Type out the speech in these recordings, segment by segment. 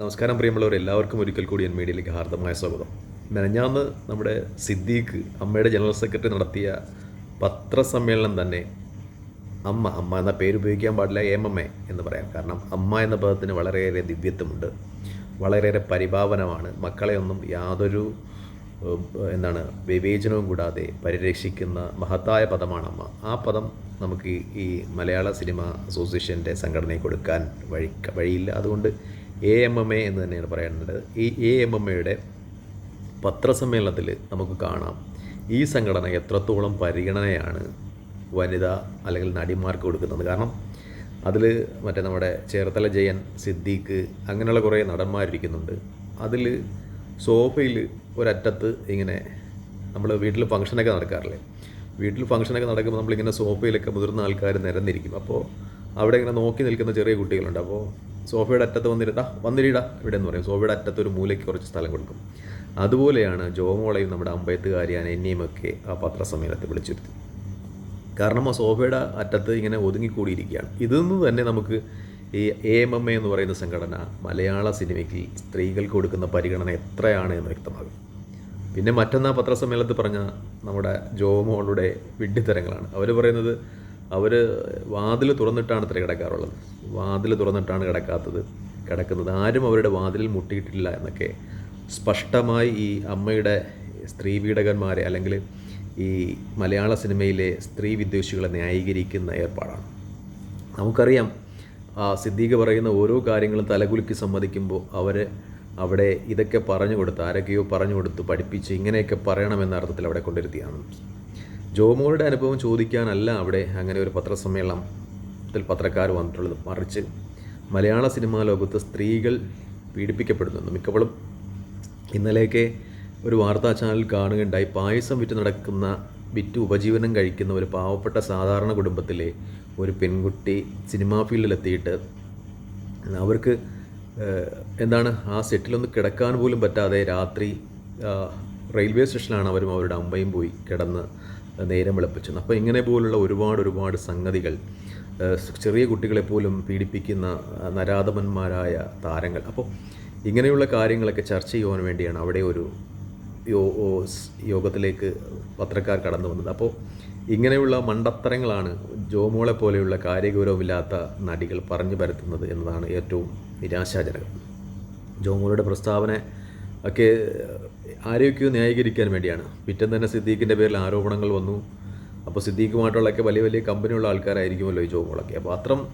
നമസ്കാരം പ്രിയമുള്ളവർ എല്ലാവർക്കും ഒരിക്കൽ കൂടി എൻ മീഡിയയിലേക്ക് ഹാർദമായ സ്വാഗതം. മെനഞ്ഞാന്ന് നമ്മുടെ സിദ്ദീഖ് അമ്മയുടെ ജനറൽ സെക്രട്ടറി നടത്തിയ പത്രസമ്മേളനം തന്നെ അമ്മ അമ്മ എന്ന പേര് ഉപയോഗിക്കാൻ പാടില്ല ഏമമ്മ എന്ന് പറയാം. കാരണം അമ്മ എന്ന പദത്തിന് വളരെയേറെ ദിവ്യത്വമുണ്ട് വളരെയേറെ പരിഭാവനമാണ്. മക്കളെ ഒന്നും യാതൊരു എന്താണ് വിവേചനവും കൂടാതെ പരിരക്ഷിക്കുന്ന മഹത്തായ പദമാണ് അമ്മ. ആ പദം നമുക്ക് ഈ മലയാള സിനിമ അസോസിയേഷന്റെ സംഘടനയെ കൊടുക്കാൻ വഴി വഴിയില്ല. അതുകൊണ്ട് എ എം എം എ എന്ന് തന്നെയാണ് പറയേണ്ടത് ഈ എ എം എം എയുടെ പത്രസമ്മേളനത്തിൽ നമുക്ക് കാണാം. ഈ സംഘടന എത്രത്തോളം പരിഗണനയാണ് വനിത അല്ലെങ്കിൽ നടിമാർക്ക് കൊടുക്കുന്നത്. കാരണം അതിൽ മറ്റേ നമ്മുടെ ചേർത്തല ജയൻ സിദ്ദീഖ് അങ്ങനെയുള്ള കുറേ നടന്മാരിരിക്കുന്നുണ്ട്. അതിൽ സോഫയിൽ ഒരറ്റത്ത് ഇങ്ങനെ നമ്മൾ വീട്ടിൽ ഫംഗ്ഷനൊക്കെ നടക്കാറില്ലേ? വീട്ടിൽ ഫംഗ്ഷനൊക്കെ നടക്കുമ്പോൾ നമ്മളിങ്ങനെ സോഫയിലൊക്കെ മുതിർന്ന ആൾക്കാർ നിരന്നിരിക്കും. അപ്പോൾ അവിടെ ഇങ്ങനെ നോക്കി നിൽക്കുന്ന ചെറിയ കുട്ടികളുണ്ട്. അപ്പോൾ സോഫയുടെ അറ്റത്ത് വന്നിരുട്ടാ വന്നിരിടാ ഇവിടെ എന്ന് പറയും. സോഫയുടെ അറ്റത്ത് ഒരു മൂലയ്ക്ക് കുറച്ച് സ്ഥലം കൊടുക്കും. അതുപോലെയാണ് ജോമോളയും നമ്മുടെ അമ്പയത്തുകാരിയാണ് എന്നെയും ഒക്കെ ആ പത്രസമ്മേളനത്തിൽ വിളിച്ചിരുത്തി. കാരണം ആ സോഫയുടെ അറ്റത്ത് ഇങ്ങനെ ഒതുങ്ങിക്കൂടിയിരിക്കുകയാണ്. ഇതിൽ നിന്ന് തന്നെ നമുക്ക് ഈ എ എം എം എ എന്ന് പറയുന്ന സംഘടന മലയാള സിനിമയ്ക്ക് സ്ത്രീകൾക്ക് കൊടുക്കുന്ന പരിഗണന എത്രയാണ് എന്ന് വ്യക്തമാകും. പിന്നെ മറ്റന്നാ പത്രസമ്മേളനത്തിൽ പറഞ്ഞ നമ്മുടെ ജോമോളുടെ വിഡ്ഢിത്തരങ്ങളാണ്. അവർ പറയുന്നത് അവർ വാതിൽ തുറന്നിട്ടാണ് ഇത്ര കിടക്കാറുള്ളത്. വാതിൽ തുറന്നിട്ടാണ് കിടക്കാത്തത് കിടക്കുന്നത്. ആരും അവരുടെ വാതിലിൽ മുട്ടിയിട്ടില്ല എന്നൊക്കെ സ്പഷ്ടമായി ഈ അമ്മയുടെ സ്ത്രീ പീഡകന്മാരെ അല്ലെങ്കിൽ ഈ മലയാള സിനിമയിലെ സ്ത്രീ വിദ്വേഷികളെ ന്യായീകരിക്കുന്ന ഏർപ്പാടാണ്. നമുക്കറിയാം സിദ്ദീഖ് പറയുന്ന ഓരോ കാര്യങ്ങളും തലകുലുക്കി സമ്മതിക്കുമ്പോൾ അവർ അവിടെ ഇതൊക്കെ പറഞ്ഞു കൊടുത്ത് ആരൊക്കെയോ പറഞ്ഞു കൊടുത്ത് പഠിപ്പിച്ച് ഇങ്ങനെയൊക്കെ പറയണമെന്ന അർത്ഥത്തിൽ അവിടെ കൊണ്ടിരുത്തിയാണ്. ജോമോളുടെ അനുഭവം ചോദിക്കാനല്ല അവിടെ അങ്ങനെ ഒരു പത്രസമ്മേളനത്തിൽ പത്രക്കാർ വന്നിട്ടുള്ളത്. മറിച്ച് മലയാള സിനിമാ ലോകത്ത് സ്ത്രീകൾ പീഡിപ്പിക്കപ്പെടുന്നു. മിക്കപ്പോഴും ഇന്നലെയൊക്കെ ഒരു വാർത്താ ചാനൽ കാണുകയുണ്ടായി. പായസം വിറ്റ് നടക്കുന്ന വിറ്റ് ഉപജീവനം കഴിക്കുന്ന ഒരു പാവപ്പെട്ട സാധാരണ കുടുംബത്തിലെ ഒരു പെൺകുട്ടി സിനിമാ ഫീൽഡിലെത്തിയിട്ട് അവർക്ക് എന്താണ് ആ സെറ്റിലൊന്ന് കിടക്കാൻ പോലും പറ്റാതെ രാത്രി റെയിൽവേ സ്റ്റേഷനിലാണ് അവരും അവരുടെ അമ്മയും പോയി കിടന്ന് നേരം വിളപ്പിച്ചത് അപ്പോൾ ഇങ്ങനെ പോലുള്ള ഒരുപാട് ഒരുപാട് സംഗതികൾ ചെറിയ കുട്ടികളെപ്പോലും പീഡിപ്പിക്കുന്ന നരാധമന്മാരായ താരങ്ങൾ. അപ്പോൾ ഇങ്ങനെയുള്ള കാര്യങ്ങളൊക്കെ ചർച്ച ചെയ്യുവാൻ വേണ്ടിയാണ് അവിടെ ഒരു യോഗത്തിലേക്ക് പത്രക്കാർ കടന്നു വന്നത്. അപ്പോൾ ഇങ്ങനെയുള്ള മണ്ടത്തരങ്ങളാണ് ജോമോളെ പോലെയുള്ള കാര്യഗൗരവമില്ലാത്ത നടികൾ പറഞ്ഞു പരത്തുന്നത് എന്നതാണ് ഏറ്റവും നിരാശാജനകം. ജോമോളുടെ പ്രസ്താവന ഒക്കെ ആരെയൊക്കെയോ ന്യായീകരിക്കാൻ വേണ്ടിയാണ്. പിറ്റം തന്നെ സിദ്ദീഖിന്റെ പേരിൽ ആരോപണങ്ങൾ വന്നു. അപ്പോൾ സിദ്ദീഖുമായിട്ടുള്ളൊക്കെ വലിയ വലിയ കമ്പനിയുള്ള ആൾക്കാരായിരിക്കുമല്ലോ ഈ ജോമോളൊക്കെ അപ്പോൾ അത്രം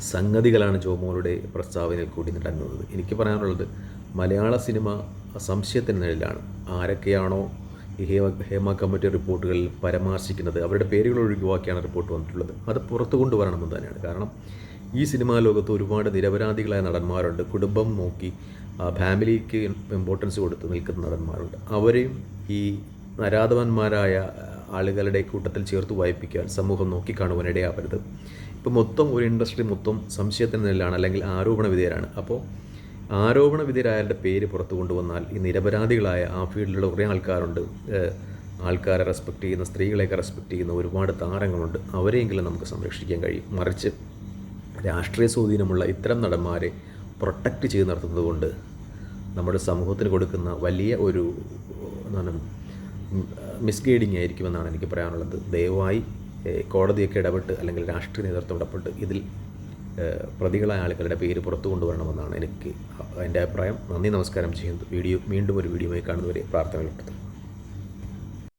സംഗതികളാണ് ജോമോളുടെ പ്രസ്താവനയിൽ കൂടി നടന്നത്. എനിക്ക് പറയാനുള്ളത് മലയാള സിനിമ സംശയത്തിന് നിലയിലാണ് ആരൊക്കെയാണോ ഈ ഹേമ ഹേമ കമ്മിറ്റി റിപ്പോർട്ടുകളിൽ പരാമർശിക്കുന്നത് അവരുടെ പേരുകൾ ഒഴിവാക്കിയാണ് റിപ്പോർട്ട് വന്നിട്ടുള്ളത്. അത് പുറത്തു കൊണ്ടുവരണമെന്ന് തന്നെയാണ്. കാരണം ഈ സിനിമാ ലോകത്ത് ഒരുപാട് നിരപരാധികളായ നടന്മാരുണ്ട്. കുടുംബം നോക്കി ഫാമിലിക്ക് ഇമ്പോർട്ടൻസ് കൊടുത്ത് നിൽക്കുന്ന നടന്മാരുണ്ട്. അവരെയും ഈ നരാധവന്മാരായ ആളുകളുടെ കൂട്ടത്തിൽ ചേർത്ത് വായിപ്പിക്കാൻ സമൂഹം നോക്കിക്കാണുവാൻ ഇടയാവരുത് ഇപ്പോൾ മൊത്തം ഒരു ഇൻഡസ്ട്രി മൊത്തം സംശയത്തിന് നിലയിലാണ് അല്ലെങ്കിൽ ആരോപണ വിധേയരാണ്. അപ്പോൾ ആരോപണ വിധേയരായവരുടെ പേര് പുറത്തു കൊണ്ടുവന്നാൽ ഈ നിരപരാധികളായ ആ ഫീൽഡിലുള്ള കുറേ ആൾക്കാരുണ്ട്. ആൾക്കാരെ റെസ്പെക്റ്റ് ചെയ്യുന്ന സ്ത്രീകളെയൊക്കെ റെസ്പെക്റ്റ് ചെയ്യുന്ന ഒരുപാട് താരങ്ങളുണ്ട്. അവരെയെങ്കിലും നമുക്ക് സംരക്ഷിക്കാൻ കഴിയും. മറിച്ച് രാഷ്ട്രീയ സ്വാധീനമുള്ള ഇത്തരം നടന്മാരെ പ്രൊട്ടക്റ്റ് ചെയ്ത് നടത്തുന്നത് കൊണ്ട് നമ്മുടെ സമൂഹത്തിന് കൊടുക്കുന്ന വലിയ ഒരു എന്താണ് മിസ്ഗൈഡിങ് ആയിരിക്കുമെന്നാണ് എനിക്ക് പറയാനുള്ളത്. ദയവായി കോടതിയൊക്കെ ഇടപെട്ട് അല്ലെങ്കിൽ രാഷ്ട്രീയ നേതൃത്വം ഇടപെട്ട് ഇതിൽ പ്രതികളായ ആളുകളുടെ പേര് പുറത്തു കൊണ്ടുവരണമെന്നാണ് എനിക്ക് എന്റെ അഭിപ്രായം. നന്ദി നമസ്കാരം. ചെയ്യുന്നത് വീഡിയോ വീണ്ടും ഒരു വീഡിയോയുമായി കാണുന്നവരെ പ്രാർത്ഥനകളുണ്ട്